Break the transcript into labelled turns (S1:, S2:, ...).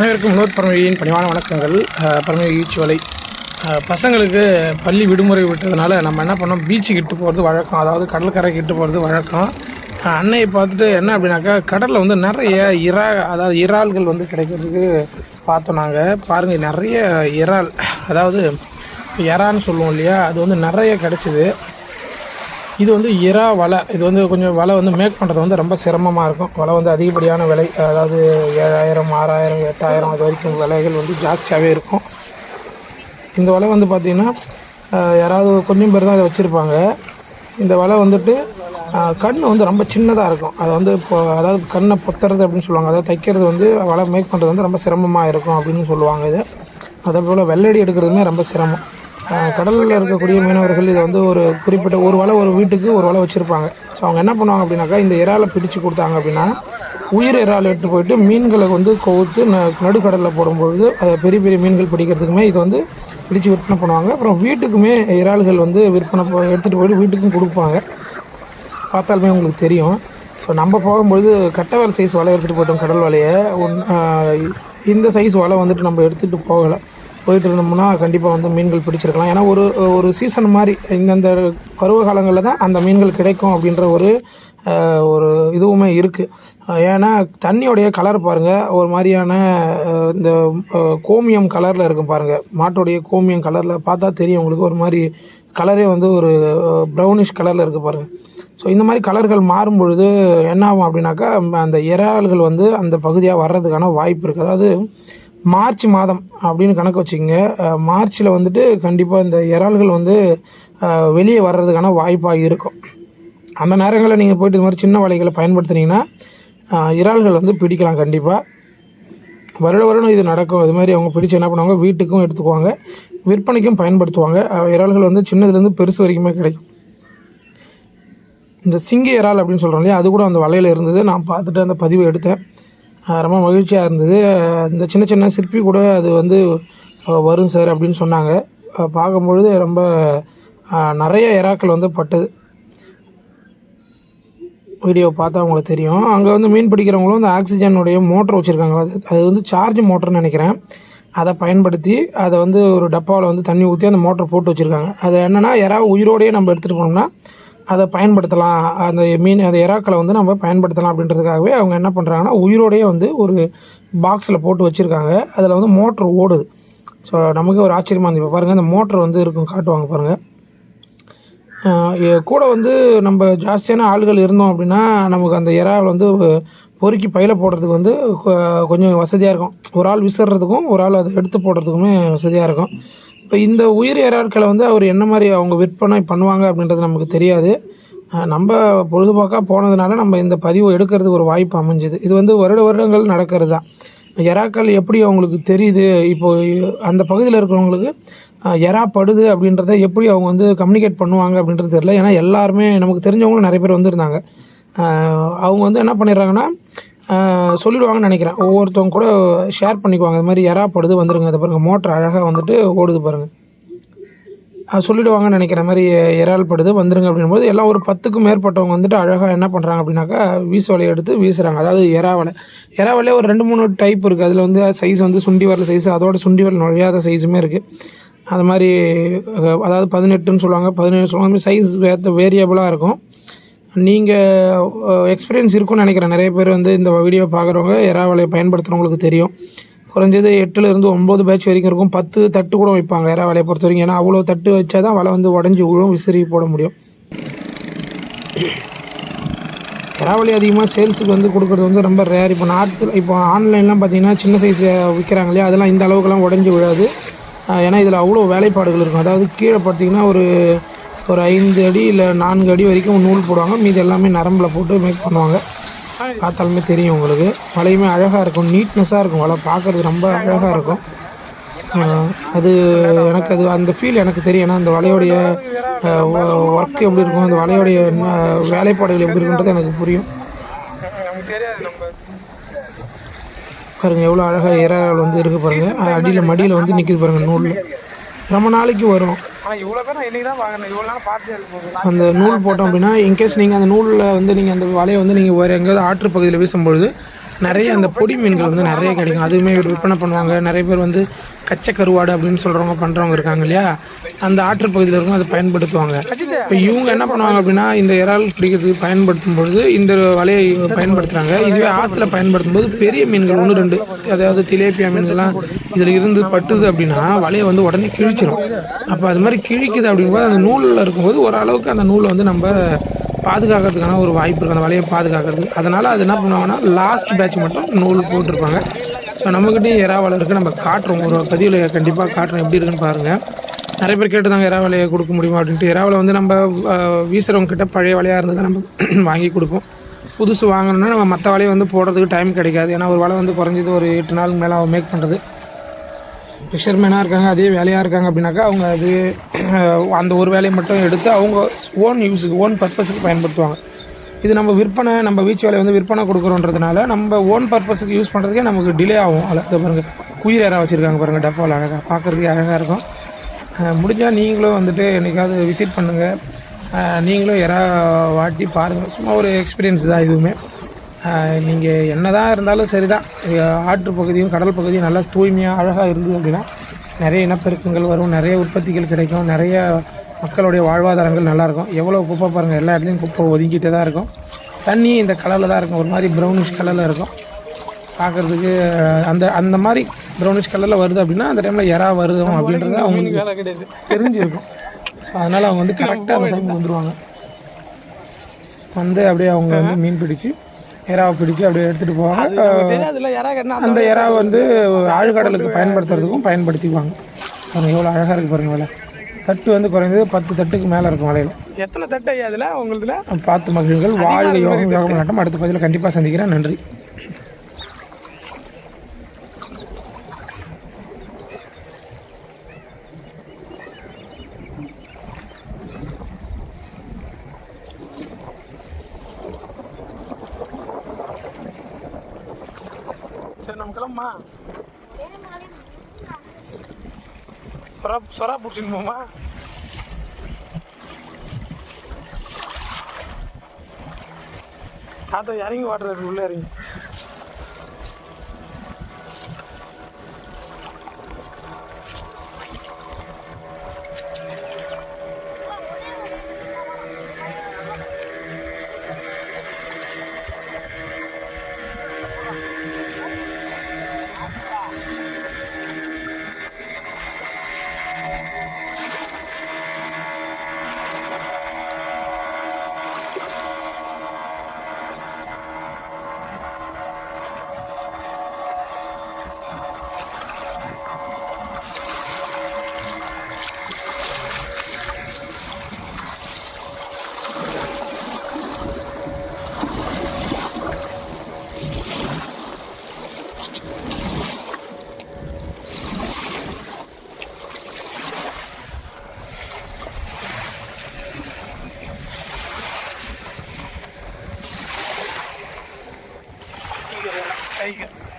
S1: அனைவருக்கும் வினோத் பரமொழியின் பணிவான வணக்கங்கள். அஹ், பரமொழி ஈச்சுவலை. பசங்களுக்கு பள்ளி விடுமுறை விட்டதுனால நம்ம என்ன பண்ணோம்? பீச்சு கிட்டு போகிறது வழக்கம். அதாவது கடற்கரை கிட்டு போகிறது வழக்கம். அன்னையை பார்த்துட்டு என்ன அப்படின்னாக்கா கடலில் வந்து நிறைய இறா அதாவது இறால்கள் வந்து கிடைக்கிறதுக்கு பார்த்தோம் நாங்கள் பாருங்கள் நிறைய இறால் அதாவது இறான்னு சொல்லுவோம் இல்லையா? அது வந்து நிறைய கிடச்சிது. இது வந்து இறா வலை. இது வந்து கொஞ்சம் வலை வந்து மேக் பண்ணுறது வந்து ரொம்ப சிரமமாக இருக்கும். வலை வந்து அதிகப்படியான விலை அதாவது ஏழாயிரம் ஆறாயிரம் எட்டாயிரம் அது வரைக்கும் விலைகள் வந்து ஜாஸ்தியாகவே இருக்கும். இந்த வலை வந்து பார்த்திங்கன்னா யாராவது கொஞ்சம் பேர் தான் அதை வச்சுருப்பாங்க. இந்த வலை வந்துட்டு கண் வந்து ரொம்ப சின்னதாக இருக்கும். அதை வந்து இப்போ அதாவது கண்ணை பொத்துறது அப்படின்னு சொல்லுவாங்க. அதாவது தைக்கிறது வந்து வலை மேக் பண்ணுறது வந்து ரொம்ப சிரமமாக இருக்கும் அப்படின்னு சொல்லுவாங்க இது. அதே போல் வெள்ளடி எடுக்கிறதுமே ரொம்ப சிரமம். கடலில் இருக்கக்கூடிய மீனவர்கள் இதை வந்து ஒரு குறிப்பிட்ட ஒரு வலை ஒரு வீட்டுக்கு ஒரு வலை வச்சுருப்பாங்க. ஸோ அவங்க என்ன பண்ணுவாங்க அப்படின்னாக்கா இந்த இறாலை பிடிச்சு கொடுத்தாங்க அப்படின்னா உயிர் இறால் எடுத்து போயிட்டு மீன்களை வந்து கொவுத்து ந நடுக்கடலில் போடும்பொழுது அதை பெரிய பெரிய மீன்கள் பிடிக்கிறதுக்குமே இது வந்து பிடிச்சு விற்பனை பண்ணுவாங்க. அப்புறம் வீட்டுக்குமே இறால்கள் வந்து விற்பனை எடுத்துகிட்டு போயிட்டு வீட்டுக்கும் கொடுப்பாங்க. பார்த்தாலுமே உங்களுக்கு தெரியும். ஸோ நம்ம போகும்பொழுது கட்டவரை சைஸ் வலை எடுத்துகிட்டு போயிட்டோம் கடல் வலையை. ஒன் இந்த சைஸ் வலை வந்துட்டு நம்ம எடுத்துகிட்டு போகலை. போயிட்டு இருந்தோம்னா கண்டிப்பாக வந்து மீன்கள் பிடிச்சிருக்கலாம். ஏன்னா ஒரு ஒரு சீசன் மாதிரி இந்தந்த பருவ காலங்களில் தான் அந்த மீன்கள் கிடைக்கும் அப்படின்ற ஒரு ஒரு இதுவுமே இருக்குது ஏன்னா தண்ணியோடைய கலர் பாருங்கள் ஒரு மாதிரியான இந்த கோமியம் கலரில் இருக்கும் பாருங்கள் மாட்டோடைய கோமியம் கலரில் பார்த்தா தெரியும் உங்களுக்கு. ஒரு மாதிரி கலரே வந்து ஒரு ப்ரௌனிஷ் கலரில் இருக்குது பாருங்கள் ஸோ இந்த மாதிரி கலர்கள் மாறும் பொழுது என்ன ஆகும் அப்படின்னாக்கா ம- அந்த இறால்கள் வந்து அந்த பகுதியாக வர்றதுக்கான வாய்ப்பு இருக்குது அதாவது மார்ச் மாதம் அப்படின்னு கணக்கு வச்சுக்கோங்க. மார்ச்சில் வந்துட்டு கண்டிப்பாக இந்த இறால்கள் வந்து வெளியே வர்றதுக்கான வாய்ப்பாக இருக்கும். அந்த நேரங்களில் நீங்கள் போய்ட்டு இது மாதிரி சின்ன வலைகளை பயன்படுத்துனீங்கன்னா இறால்கள் வந்து பிடிக்கலாம் கண்டிப்பாக வருட வருடம் இது நடக்கும். இது மாதிரி அவங்க பிடிச்சி என்ன பண்ணுவாங்க வீட்டுக்கும் எடுத்துக்குவாங்க விற்பனைக்கும் பயன்படுத்துவாங்க. இறால்கள் வந்து சின்னதுலேருந்து பெருசு வரைக்குமே கிடைக்கும். இந்த சிங்கி இறால் அப்படின்னு சொல்கிறோம் இல்லையா அது கூட அந்த வலையில் இருந்தது. நான் பார்த்துட்டு அந்த பதிவை எடுத்தேன். ரொம்ப மகிழ்ச்சியாக இருந்தது. இந்த சின்ன சின்ன சிற்பி கூட அது வந்து வரும் சார் அப்படின்னு சொன்னாங்க. பார்க்கும்பொழுது ரொம்ப நிறைய எறாக்கள் வந்து பட்டது. வீடியோ பார்த்தா உங்களுக்கு தெரியும். அங்கே வந்து மீன் பிடிக்கிறவங்களும் அந்த ஆக்சிஜனுடைய மோட்டர் வச்சுருக்காங்க. அது அது வந்து சார்ஜ் மோட்டர்னு நினைக்கிறேன். அதை பயன்படுத்தி அதை வந்து ஒரு டப்பாவில் வந்து தண்ணி ஊற்றி அந்த மோட்டர் போட்டு வச்சுருக்காங்க. அது என்னென்னா யாராவது உயிரோடையே நம்ம எடுத்துகிட்டு போனோம்னா அதை பயன்படுத்தலாம். அந்த மீன் அந்த எறாக்களை வந்து நம்ம பயன்படுத்தலாம் அப்படின்றதுக்காகவே அவங்க என்ன பண்ணுறாங்கன்னா உயிரோடையே வந்து ஒரு பாக்ஸில் போட்டு வச்சுருக்காங்க. அதில் வந்து மோட்ரு ஓடுது. ஸோ நமக்கு ஒரு ஆச்சரியமாக இருந்துச்சு. இப்போ பாருங்கள் அந்த மோட்ரு வந்து இருக்கும் காட்டுவாங்க பாருங்கள் எ- கூட வந்து நம்ம ஜாஸ்தியான ஆள்கள் இருந்தோம் அப்படின்னா நமக்கு அந்த இறால் வந்து பொறுக்கி பையில போடுறதுக்கு வந்து கொஞ்சம் வசதியாக இருக்கும். ஒரு ஆள் விசிறதுக்கும் ஒரு ஆள் அதை எடுத்து போடுறதுக்குமே வசதியாக இருக்கும். இப்போ இந்த உயிர் இறாட்களை வந்து அவர் என்ன மாதிரி அவங்க விற்பனை பண்ணுவாங்க அப்படின்றது நமக்கு தெரியாது. நம்ம பொழுதுபோக்காக போனதுனால நம்ம இந்த பதிவு எடுக்கிறதுக்கு ஒரு வாய்ப்பு அமைஞ்சுது. இது வந்து வருட வருடங்கள் நடக்கிறது தான். எறாக்கள் எப்படி அவங்களுக்கு தெரியுது? இப்போது அந்த பகுதியில் இருக்கிறவங்களுக்கு ஆஹ், எறா படுது அப்படின்றத எப்படி அவங்க வந்து கம்யூனிகேட் பண்ணுவாங்க அப்படின்றது தெரியல. ஏன்னா எல்லாருமே நமக்கு தெரிஞ்சவங்களும் நிறைய பேர் வந்திருந்தாங்க. அவங்க வந்து என்ன பண்ணிடுறாங்கன்னா சொல்லிடுவாங்கன்னு நினைக்கிறேன். ஒவ்வொருத்தவங்க கூட ஷேர் பண்ணிக்குவாங்க. இது மாதிரி எறா வந்துடுங்க அதை பாருங்கள் மோட்டர் அழகாக வந்துட்டு ஓடுது பாருங்கள் சொல்லிடுவாங்கன்னு நினைக்கிற மாதிரி இறால் படுது வந்துருங்க அப்படின்போது எல்லாம் ஒரு பத்துக்கும் மேற்பட்டவங்க வந்துட்டு அழகாக என்ன பண்ணுறாங்க அப்படின்னாக்கா வீசு வலையை எடுத்து வீசுகிறாங்க அதாவது எறா வலை. எறா வலையே ஒரு ரெண்டு மூணு டைப் இருக்குது அதில் வந்து சைஸ் வந்து சுண்டி வரல சைஸ் அதோட சுண்டி வரல நுழையாத சைஸுமே இருக்குது அது மாதிரி அதாவது பதினெட்டுன்னு சொல்லுவாங்க. பதினேழு சொல்லுவாங்க. சைஸ் வேத்த வேரியபிளாக இருக்கும். நீங்கள் எக்ஸ்பீரியன்ஸ் இருக்கும்னு நினைக்கிறேன். நிறைய பேர் வந்து இந்த வீடியோ பார்க்குறவங்க எறாவலையை பயன்படுத்துகிறவங்களுக்கு தெரியும். குறைஞ்சது எட்டுலேருந்து ஒம்பது பேட்ச் வரைக்கும் இருக்கும். பத்து தட்டு கூட வைப்பாங்க எறாவலையை பொறுத்த வரைக்கும். ஏன்னா அவ்வளோ தட்டு வச்சா தான் வலை வந்து உடஞ்சி விழும் விசிறி போட முடியும். எறாவலி அதிகமாக சேல்ஸுக்கு வந்து கொடுக்குறது வந்து ரொம்ப ரேர் இப்போ நாட்டில் இப்போ ஆன்லைன்லாம் பார்த்தீங்கன்னா சின்ன சைஸ் விற்கிறாங்க இல்லையா? அதெல்லாம் இந்த அளவுக்குலாம் உடஞ்சி விழாது. ஏன்னா இதில் அவ்வளோ வேலைப்பாடுகள் இருக்கும். அதாவது கீழே பார்த்தீங்கன்னா ஒரு ஒரு ஐந்து அடி இல்லை நான்கு அடி வரைக்கும் நூல் போடுவாங்க. மீதி எல்லாமே நரம்பில் போட்டு மேக் பண்ணுவாங்க. பார்த்தாலுமே தெரியும் உங்களுக்கு. வலையுமே அழகாக இருக்கும். நீட்னஸாக இருக்கும். வலை பார்க்குறது ரொம்ப அழகாக இருக்கும். அது எனக்கு அது அந்த ஃபீல் எனக்கு தெரியும். ஏன்னா அந்த வலையோடைய ஒர்க் எப்படி இருக்கும் அந்த வலையோடைய வேலைப்பாடுகள் எப்படி இருக்குன்றது எனக்கு புரியும். பாருங்கள் எவ்வளோ அழகாக இறால் வந்து இருக்குது பாருங்கள் அடியில் மடியில் வந்து நிற்கிது பாருங்கள் நூலில். ரொம்ப நாளைக்கு வரும்.
S2: ஆனால் இவ்வளோ பேர் நான் இன்னைக்கு தான் வாங்கினேன்? இவ்வளோ நாள் பார்த்தே இருக்கும்
S1: அந்த நூல் போட்டோம் அப்படின்னா இன்கேஸ் நீங்கள் அந்த நூலில் வந்து நீங்கள் அந்த வலையை வந்து நீங்கள் வேறு எங்கேயாவது ஆற்று பகுதியில் வீசும்பொழுது நிறைய அந்த பொடி மீன்கள் வந்து நிறைய கிடைக்கும். அதுவுமே விற்பனை பண்ணுவாங்க. நிறைய பேர் வந்து கச்சை கருவாடு அப்படின்னு சொல்கிறவங்க பண்ணுறவங்க இருக்காங்க இல்லையா? அந்த ஆற்று பகுதியில் இருக்கும் அதை பயன்படுத்துவாங்க. இப்போ இவங்க என்ன பண்ணுவாங்க அப்படின்னா இந்த இறால் பிடிக்கிறதுக்கு பயன்படுத்தும் பொழுது இந்த வலையை பயன்படுத்துகிறாங்க இதுவே ஆற்றுல பயன்படுத்தும் போது பெரிய மீன்கள் ஒன்று ரெண்டு அதாவது திலேப்பியா மீன்கள்லாம் இதில் இருந்து பட்டுது அப்படின்னா வலையை வந்து உடனே கிழிச்சிடும் அப்போ அது மாதிரி கிழிக்குது அப்படிங்கும்போது அந்த நூலில் இருக்கும்போது ஓரளவுக்கு அந்த நூலை வந்து நம்ம பாதுகாக்கிறதுக்கான ஒரு வாய்ப்பு இருக்குது அந்த வலையை பாதுகாக்கிறதுக்கு. அதனால் அது என்ன பண்ணுவாங்கன்னா லாஸ்ட் பேட்ச் மட்டும் நூல் போட்டிருப்பாங்க. ஸோ நம்மக்கிட்டே இறாவலை இருக்குது நம்ம காட்டுறோம். ஒரு பதிவில் கண்டிப்பாக காட்டுறோம். எப்படி இருக்குன்னு பாருங்கள் நிறைய பேர் கேட்டுதாங்க இறா வலையை கொடுக்க முடியுமா? அப்படின்ட்டு. இறாவில் வந்து நம்ம வீசுகிறவங்கக்கிட்ட பழைய வலையாக இருந்தது நம்ம வாங்கி கொடுப்போம். புதுசு வாங்கணும்னா நம்ம மற்ற வலையை வந்து போடுறதுக்கு டைம் கிடைக்காது. ஏன்னா ஒரு வலை வந்து குறைஞ்சது ஒரு எட்டு நாளுக்கு மேலே மேக் பண்ணுறது ஃபிஷர்மேனாக இருக்காங்க அதே வேலையாக இருக்காங்க அப்படின்னாக்கா அவங்க அது அந்த ஒரு வேலையை மட்டும் எடுத்து அவங்க ஓன் யூஸுக்கு ஓன் பர்பஸுக்கு பயன்படுத்துவாங்க. இது நம்ம விற்பனை நம்ம வீச்சு வேலையை வந்து விற்பனை கொடுக்குறோன்றதுனால நம்ம ஓன் பர்பஸுக்கு யூஸ் பண்ணுறதுக்கே நமக்கு டிலே ஆகும். அதில் இதை பாருங்கள் குயிர் இறா வச்சுருக்காங்க பாருங்கள் டப்பாவில் அழகாக பார்க்குறதுக்கு அழகாக இருக்கும். முடிஞ்சால் நீங்களும் வந்துட்டு என்னைக்காவது விசிட் பண்ணுங்கள் நீங்களும் யாராவது வாட்டி பாருங்கள் சும்மா ஒரு எக்ஸ்பீரியன்ஸ் தான் இதுவுமே. நீங்கள் என்ன தான் இருந்தாலும் சரி தான் ஆற்று பகுதியும் கடல் பகுதியும் நல்லா தூய்மையாக அழகாக இருந்தது அப்படின்னா நிறைய இனப்பெருக்கங்கள் வரும் நிறைய உற்பத்திகள் கிடைக்கும் நிறைய மக்களுடைய வாழ்வாதாரங்கள் நல்லாயிருக்கும் எவ்வளோ குப்பை பாருங்கள் எல்லா இடத்துலையும் குப்பை ஒதுங்கிட்டே தான் இருக்கும். தண்ணி இந்த கலரில் தான் இருக்கும் ஒரு மாதிரி ப்ரௌனிஷ் கலரில் இருக்கும். பார்க்குறதுக்கு அந்த அந்த மாதிரி ப்ரௌனிஷ் கலரில் வருது அப்படின்னா அந்த டைமில் எறா வருது அப்படின்றது அவங்களுக்கு தெரிஞ்சிருக்கும். ஸோ அதனால் அவங்க வந்து கரெக்டாக அந்த டைம் வந்துடுவாங்க வந்து அப்படியே அவங்க வந்து மீன் பிடிச்சு எறாவை பிடிச்சு அப்படியே எடுத்துகிட்டு போவாங்க. அந்த எறாவை வந்து ஆழ்கடலுக்கு பயன்படுத்துறதுக்கும் பயன்படுத்திக்குவாங்க. பாருங்க எவ்வளோ அழகாக இருக்குது பாருங்க வலை. தட்டு வந்து குறைந்தது பத்து தட்டுக்கு மேலே இருக்கும் வலையில்.
S2: எத்தனை தட்டை ஐயா அதில் உங்களுதுல?
S1: பார்த்து மகிழ்கள் வாழ்க யோகம் யோகம் நாட்டம் அடுத்த பதிவில் கண்டிப்பாக சந்திக்கிறேன். நன்றி.
S2: நம்ம கிளம்புமா சொரா சொரா பிடிச்சின்னு போமா தாத்தா இறங்கி வாட்டுறாரு உள்ள இறங்கி There you go.